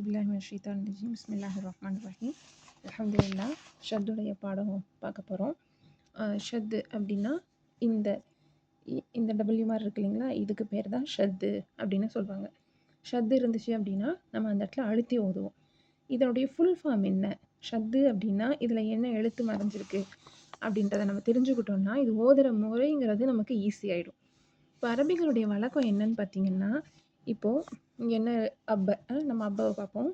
அவுது பில்லாஹிமின் ஷீத்தான் ரஜீம். பிஸ்மில்லாஹ் ரஹ்மான் ரஹீம் அலமதுல்லா ஷத்துடைய பாடம் பார்க்க போகிறோம் ஷத்து அப்படின்னா இந்த இ- இந்த டபிள்யூ மாதிரி இருக்கு இல்லைங்களா? இதுக்கு பேர் தான் ஷத்து அப்படின்னு சொல்லுவாங்க ஷத்து இருந்துச்சு அப்படின்னா நம்ம அந்த இடத்துல அழுத்தி ஓதுவோம். இதனுடைய ஃபுல் ஃபார்ம் என்ன? ஷத்து அப்படின்னா இதில் என்ன எழுத்து மறைஞ்சிருக்கு அப்படின்றத நம்ம தெரிஞ்சுக்கிட்டோம்னா இது ஓதுகிற முறைங்கிறது நமக்கு ஈஸி ஆகிடும் இப்போ அரபிகளுடைய வழக்கம் என்னன்னு பார்த்தீங்கன்னா இப்போது இங்கே என்ன அப்பை நம்ம அப்பாவை பார்ப்போம்.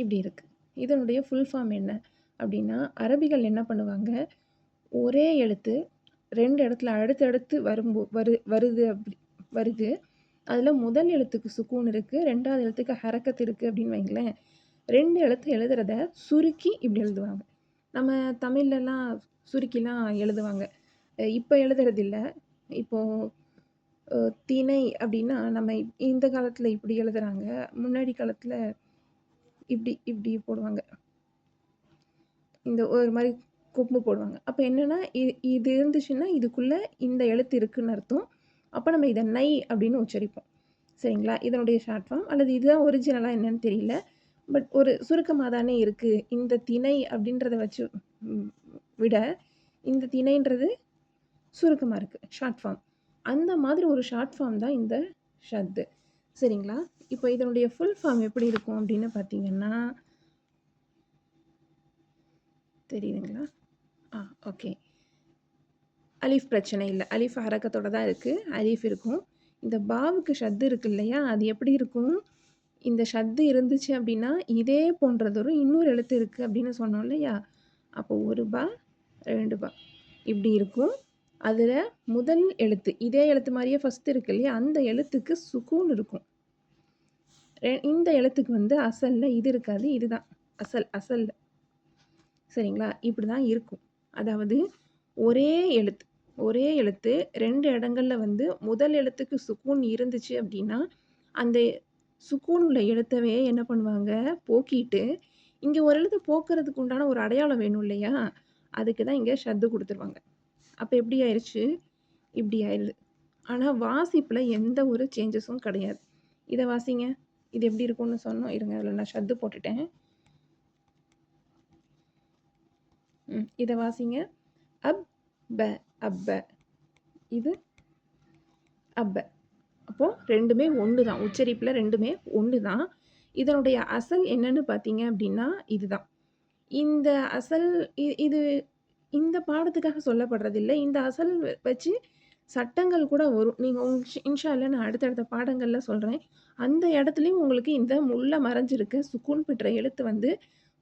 இப்படி இருக்குது இதனுடைய ஃபுல் ஃபார்ம் என்ன? அப்படின்னா அரபிகள் என்ன பண்ணுவாங்க? ஒரே எழுத்து ரெண்டு இடத்துல அடுத்தடுத்து வரும்போ வரு வருது அப்படி வருது. அதில் முதல் எழுத்துக்கு சுக்கூன் இருக்குது ரெண்டாவது எழுத்துக்கு ஹரக்கத்து இருக்குது அப்படின்னு வைங்களேன். ரெண்டு எழுத்து எழுதுறத சுருக்கி இப்படி எழுதுவாங்க. நம்ம தமிழ்லலாம் சுருக்கிலாம் எழுதுவாங்க. இப்போ எழுதுறது இல்லை இப்போது திணை அப்படின்னா நம்ம இப்- இந்த காலத்தில் இப்படி எழுதுறாங்க முன்னாடி காலத்தில் இப்படி இப்படி போடுவாங்க. இந்த ஒரு மாதிரி கொம்பு போடுவாங்க. அப்போ என்னென்னா இது இது இருந்துச்சுன்னா இதுக்குள்ளே இந்த எழுத்து இருக்குன்னு அர்த்தம். அப்போ நம்ம இதை நை அப்படின்னு உச்சரிப்போம். சரிங்களா? இதனுடைய ஷார்ட் ஃபார்ம் அல்லது இதுதான் ஒரிஜினலாக என்னன்னு தெரியல. பட் ஒரு சுருக்கமாக தானே இருக்குது இந்த திணை அப்படின்றத வச்சு விட இந்த திணைன்றது சுருக்கமாக இருக்குது ஷார்ட் ஃபார்ம் அந்த மாதிரி ஒரு ஷார்ட் ஃபார்ம் தான் இந்த ஷத்து சரிங்களா? இப்போ இதனுடைய ஃபுல் ஃபார்ம் எப்படி இருக்கும் அப்படின்னு பார்த்தீங்கன்னா தெரியுதுங்களா? ஆ ஓகே அலீஃப் பிரச்சனை இல்லை. அலீஃப் அரக்கத்தோட தான் இருக்குது அலீஃப் இருக்கும். இந்த பாவுக்கு ஷத்து இருக்கு இல்லையா? அது எப்படி இருக்கும்? இந்த ஷத்து இருந்துச்சு அப்படின்னா இதே போன்றதொரு இன்னொரு எழுத்து இருக்குது அப்படின்னு சொன்னோம் இல்லையா? அப்போ ஒரு பா ரெண்டு பா. இப்படி இருக்கும். அதில் முதல் எழுத்து இதே எழுத்து மாதிரியே ஃபஸ்ட் இருக்கு இல்லையா? அந்த எழுத்துக்கு சுக்கூன் இருக்கும். ரெ- இந்த எழுத்துக்கு வந்து அசலில் இது இருக்காது இதுதான். அசல் அசலில் சரிங்களா? இப்படி தான் இருக்கும். அதாவது ஒரே எழுத்து ஒரே எழுத்து ரெண்டு இடங்களில் வந்து முதல் எழுத்துக்கு சுக்கூன் இருந்துச்சு அப்படின்னா அந்த சுக்கூன் உள்ள எழுத்தவே என்ன பண்ணுவாங்க? போக்கிட்டு இங்கே ஒரு எழுத்து போக்குறதுக்கு உண்டான ஒரு அடையாளம் வேணும் இல்லையா? அதுக்கு தான் இங்கே ஷத்து கொடுத்துருவாங்க. அப்போ எப்படி ஆயிடுச்சு இப்படி ஆயிடுது ஆனால் வாசிப்பில் எந்த ஒரு சேஞ்சஸும் கிடையாது. இதை வாசிங்க. இது எப்படி இருக்கும்னு சொன்னோம். இருங்க அதில் நான் ஷத்து போட்டுட்டேன். ம் இதை வாசிங்க. அப் ப அப்ப. இது அப்ப. அப்போது ரெண்டுமே ஒன்று தான் உச்சரிப்பில் ரெண்டுமே ஒன்று தான் இதனுடைய அசல் என்னன்னு பார்த்தீங்க அப்படின்னா இதுதான். இந்த அசல் இது இந்த பாடத்துக்காக சொல்லப்படுறதில்லை. இந்த அசல் வச்சு சட்டங்கள் கூட வரும். நீங்கள் உங் இன்ஷால்ல நான் அடுத்தடுத்த பாடங்களில் சொல்கிறேன் அந்த இடத்துலையும் உங்களுக்கு இந்த முள்ள மறைஞ்சிருக்க சுக்கூன் பெற்ற எழுத்து வந்து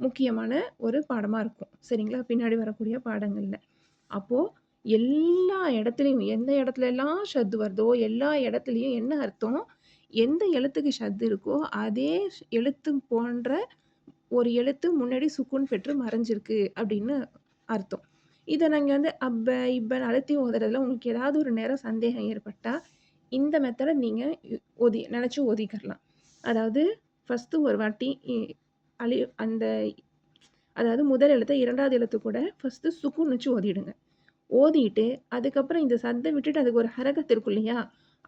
முக்கியமான ஒரு பாடமாக இருக்கும். சரிங்களா? பின்னாடி வரக்கூடிய பாடங்களில். அப்போது எல்லா இடத்துலையும் எந்த இடத்துல எல்லாம் ஷத்து வருதோ எல்லா இடத்துலையும் என்ன அர்த்தம்? எந்த எழுத்துக்கு ஷத்து இருக்கோ அதே எழுத்து போன்ற ஒரு எழுத்து முன்னாடி சுக்குன் பெற்று மறைஞ்சிருக்கு அப்படின்னு அர்த்தம். இதை நாங்கள் வந்து அப்ப இப்பன்னு அழுத்தி ஓதுறதுல உங்களுக்கு ஏதாவது ஒரு நேரம் சந்தேகம் ஏற்பட்டால் இந்த மெத்தடை நீங்கள் ஓதி நினச்சி ஒதுக்கிடலாம் அதாவது ஃபஸ்ட்டு ஒரு வாட்டி இ- அழி அந்த அதாவது முதல் எழுத்தை இரண்டாவது எழுத்து கூட ஃபஸ்ட்டு சுக்குன்னு வச்சு ஓதிடுங்க. ஓதிட்டு அதுக்கப்புறம் இந்த சத்தை விட்டுட்டு அதுக்கு ஒரு ஹரகத்து இருக்கும் இல்லையா?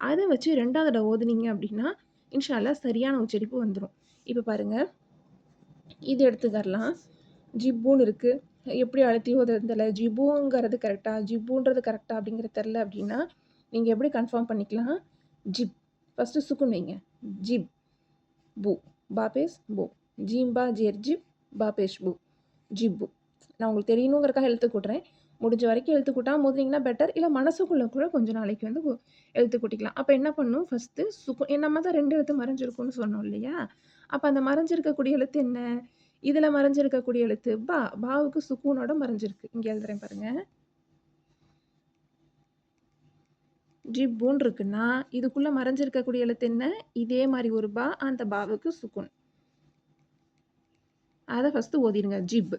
அதை வச்சு ரெண்டாவது இடம் ஓதுனீங்க அப்படின்னா இன்ஷா அல்லாஹ் சரியான உச்சரிப்பு வந்துடும் இப்போ பாருங்கள் இது எடுத்துக்கரலாம் ஜிப்புன்னு இருக்குது எப்படி அழுத்தி ஓதுறதுல ஜிபுங்கிறது கரெக்டாக ஜிப்புன்றது கரெக்டாக அப்படிங்கிறது தெரில அப்படின்னா நீங்கள் எப்படி கன்ஃபார்ம் பண்ணிக்கலாம்? ஜிப். ஃபஸ்ட்டு சுக்குன் வைங்க. ஜிப். பு. பாபேஸ் பு. ஜீம்பா ஜேர் ஜிப் பாபேஷ் பு. ஜிப்பு நான் உங்களுக்கு தெரியணுங்கிறக்காக எழுத்து கூட்டுறேன். முடிஞ்ச வரைக்கும் எழுத்து கூட்டாமல் மோதுனீங்கன்னா பெட்டர் இல்லை மனசுக்குள்ளே கூட கொஞ்சம் நாளைக்கு வந்து எழுத்து கூட்டிக்கலாம். அப்போ என்ன பண்ணும்? ஃபஸ்ட்டு சுக்கு நம்ம தான் ரெண்டு எழுத்து மறைஞ்சிருக்கும்னு சொன்னோம் இல்லையா? அப்போ அந்த மறைஞ்சிருக்கக்கூடிய எழுத்து என்ன? இதில் மறைஞ்சிருக்கக்கூடிய எழுத்து பா பாவுக்கு சுக்கூனோட மறைஞ்சிருக்கு. இங்கே எழுதுறேன் பாருங்க. ஜிப்பூன் இருக்குன்னா இதுக்குள்ளே மறைஞ்சிருக்கக்கூடிய எழுத்து என்ன? இதே மாதிரி ஒரு பா அந்த பாவுக்கு சுக்குன் அதை ஃபஸ்ட்டு ஓதிடுங்க ஜிப்.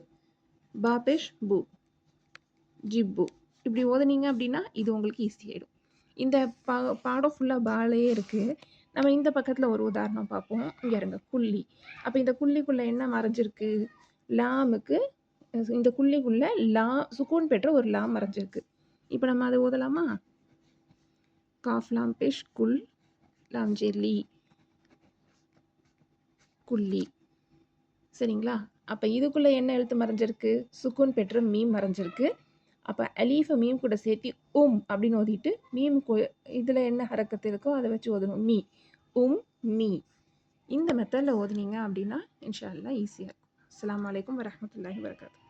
பாபேஷ் பு. ஜிப்பு இப்படி ஓதுனீங்க அப்படின்னா இது உங்களுக்கு ஈஸி ஆகிடும் இந்த பா பாடம் ஃபுல்லாக பாலே இருக்குது நம்ம இந்த பக்கத்தில் ஒரு உதாரணம் பார்ப்போம். இங்கே இருங்க குள்ளி. அப்போ இந்த குள்ளிக்குள்ளே என்ன மறைஞ்சிருக்கு? லாமுக்கு இந்த குள்ளிக்குள்ளே லா சுக்கூன் பெற்ற ஒரு லாம் மறைஞ்சிருக்கு. இப்போ நம்ம அதை ஓதலாமா? காஃப் லாம் பெஷ் குல் லாம் ஜெல்லி. குள்ளி. சரிங்களா? அப்போ இதுக்குள்ளே என்ன எழுத்து மறைஞ்சிருக்கு? சுக்குன் பெற்ற மீம் மறைஞ்சிருக்கு. அப்போ அலீஃபை மீம் கூட சேர்த்து உம் um அப்படின்னு ஓதிட்டு மீம் இதில் என்ன ஹரக்கத்து இருக்கோ அதை வச்சு ஓதணும். மீ உம் மீ இந்த மெத்தடில் ஓதுனீங்க அப்படின்னா இன்ஷா அல்லா ஈஸியாக இருக்கும். அஸ்ஸலாமு அலைக்கும் வரஹ்மத்துல்லாஹி வரகாத்து